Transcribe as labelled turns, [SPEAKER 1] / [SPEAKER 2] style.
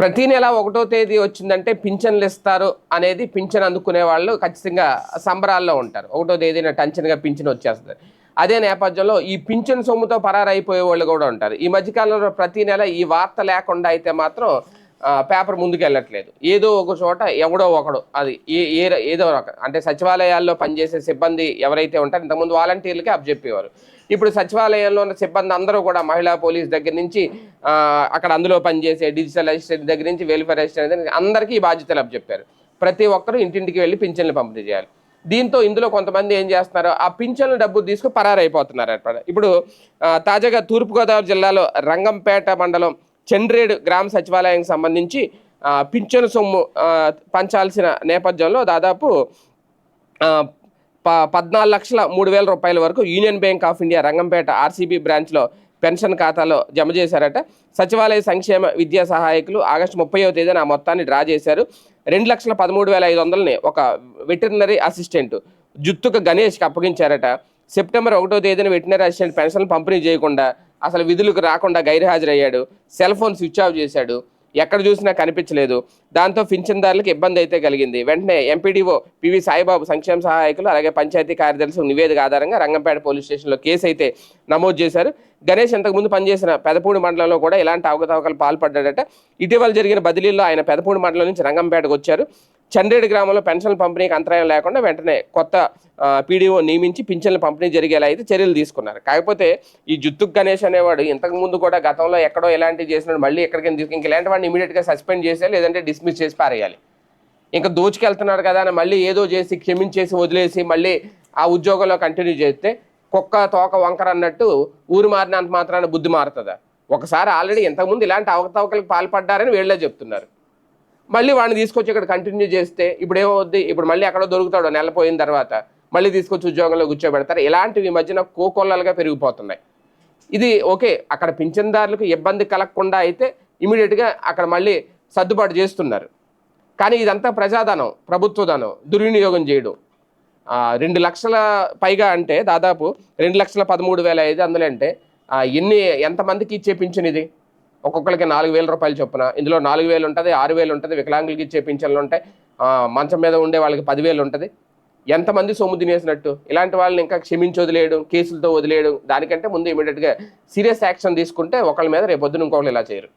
[SPEAKER 1] ప్రతి నెల ఒకటో తేదీ వచ్చిందంటే పింఛన్లు ఇస్తారు అనేది పింఛన్ అందుకునే వాళ్ళు ఖచ్చితంగా సంబరాల్లో ఉంటారు. ఒకటో తేదీన టెన్షన్గా పింఛన్ వచ్చేస్తుంది. అదే నేపథ్యంలో ఈ పింఛన్ సొమ్ముతో పరారైపోయే వాళ్ళు కూడా ఉంటారు. ఈ మధ్యకాలంలో ప్రతి నెల ఈ వార్త లేకుండా అయితే మాత్రం పేపర్ ముందుకెళ్ళట్లేదు. ఏదో ఒక చోట ఎవడో ఒకడు అది ఏ ఏ- ఏదో ఒక అంటే సచివాలయాల్లో పనిచేసే సిబ్బంది ఎవరైతే ఉంటారో ఇంతకుముందు వాలంటీర్లకి అప్పచెప్పేవారు. ఇప్పుడు సచివాలయంలో ఉన్న సిబ్బంది అందరూ కూడా మహిళా పోలీస్ దగ్గర నుంచి అక్కడ అందులో పనిచేసే డిజిటల్ అసిస్టెంట్ దగ్గర నుంచి వెల్ఫేర్ అసిస్టెంట్ దగ్గర అందరికీ ఈ బాధ్యతలు అప్పచెప్పారు. ప్రతి ఒక్కరూ ఇంటింటికి వెళ్ళి పింఛన్లు పంపిణీ చేయాలి. దీంతో ఇందులో కొంతమంది ఏం చేస్తున్నారు? ఆ పింఛన్ల డబ్బు తీసుకుని పరారైపోతున్నారు అనమాట ఇప్పుడు తాజాగా తూర్పుగోదావరి జిల్లాలో రంగంపేట మండలం చండ్రేడ్ గ్రామ సచివాలయానికి సంబంధించి పింఛను సొమ్ము పంచాల్సిన నేపథ్యంలో దాదాపు ప పద్నాలుగు లక్షల మూడు వేల రూపాయల వరకు Union Bank of India Rangampet RCB బ్రాంచ్లో పెన్షన్ ఖాతాలో జమ చేశారట. సచివాలయ సంక్షేమ విద్యా సహాయకులు ఆగస్టు ముప్పయో తేదీన ఆ మొత్తాన్ని డ్రా చేశారు. రెండు లక్షల పదమూడు వేల ఐదు వందలని ఒక వెటర్నరీ అసిస్టెంట్ జుత్తుక గణేష్కి అప్పగించారట. సెప్టెంబర్ ఒకటో తేదీన వెటర్నరీ అసిస్టెంట్ పెన్షన్ పంపిణీ చేయకుండా అసలు విధులకు రాకుండా గైర్హాజరయ్యాడు. సెల్ ఫోన్ స్విచ్ ఆఫ్ చేశాడు. ఎక్కడ చూసినా కనిపించలేదు. దాంతో పింఛన్దారులకు ఇబ్బంది అయితే కలిగింది. వెంటనే ఎంపీడీఓ పివి సాయిబాబు సంక్షేమ సహాయకులు అలాగే పంచాయతీ కార్యదర్శి నివేదిక ఆధారంగా రంగంపేట పోలీస్ స్టేషన్లో కేసు అయితే నమోదు చేశారు. గణేష్ ఇంతకుముందు పనిచేసిన పెదపూడి మండలంలో కూడా ఇలాంటి అవకతవకలు పాల్పడ్డాడట. ఇటీవల జరిగిన బదిలీల్లో ఆయన పెదపూడి మండలం నుంచి రంగంపేటకు వచ్చారు. చండ్రేడు గ్రామంలో పెన్షన్ల పంపిణీకి అంతరాయం లేకుండా వెంటనే కొత్త పీడీఓ నియమించి పింఛన్లు పంపిణీ జరిగేలా అయితే చర్యలు తీసుకున్నారు. కాకపోతే ఈ జుత్తుక్ గణేష్ అనేవాడు ఇంతకు ముందు కూడా గతంలో ఎక్కడో ఎలాంటివి చేసినాడు మళ్ళీ ఎక్కడికైనా తీసుకు ఇంక ఇలాంటి వాడిని ఇమీడియట్గా సస్పెండ్ చేసేయాలి లేదంటే డిస్మిస్ చేసి పారేయాలి. ఇంకా దోచుకెళ్తున్నాడు కదా అని మళ్ళీ ఏదో చేసి క్షమించేసి వదిలేసి మళ్ళీ ఆ ఉద్యోగంలో కంటిన్యూ చేస్తే కుక్క తోక వంకర అన్నట్టు ఊరు మారినంత మాత్రాన బుద్ధి మారుతుందా? ఒకసారి ఆల్రెడీ ఇంతకుముందు ఇలాంటి అవకతవకలకు పాల్పడ్డారని వీళ్ళే చెప్తున్నారు. మళ్ళీ వాడిని తీసుకొచ్చి ఇక్కడ కంటిన్యూ చేస్తే ఇప్పుడు ఏమవుద్ది? ఇప్పుడు మళ్ళీ ఎక్కడో దొరుకుతాడో నెల పోయిన తర్వాత. మళ్ళీ తీసుకొచ్చి ఉద్యోగంలో కూర్చోబెడతారు. ఇలాంటివి మధ్యన కోకొల్లలుగా పెరిగిపోతున్నాయి. ఇది ఓకే అక్కడ పింఛన్దారులకు ఇబ్బంది కలగకుండా అయితే ఇమీడియట్గా అక్కడ మళ్ళీ సర్దుబాటు చేస్తున్నారు. కానీ ఇదంతా ప్రజాధనం ప్రభుత్వ ధనం దుర్వినియోగం చేయడం. రెండు లక్షల పైగా అంటే దాదాపు రెండు లక్షల పదమూడు వేల ఐదు వందలు అంటే ఎన్ని ఎంతమందికి ఇచ్చే పింఛన్ ఇది? ఒక్కొక్కరికి నాలుగు వేల రూపాయలు చొప్పున. ఇందులో నాలుగు వేలు ఉంటుంది ఆరు వేలు ఉంటుంది వికలాంగులకి ఇచ్చే పింఛన్లు ఉంటాయి మంచం మీద ఉండే వాళ్ళకి పదివేలు ఉంటుంది. ఎంతమంది సొమ్ము తినేసినట్టు? ఇలాంటి వాళ్ళని ఇంకా క్షమించి వదిలేయడం కేసులతో వదిలేయడం దానికంటే ముందు ఇమీడియట్గా సీరియస్ యాక్షన్ తీసుకుంటే ఒకళ్ళ మీద రేపొద్దున ఇంకొకళ్ళు ఇలా చేయరు.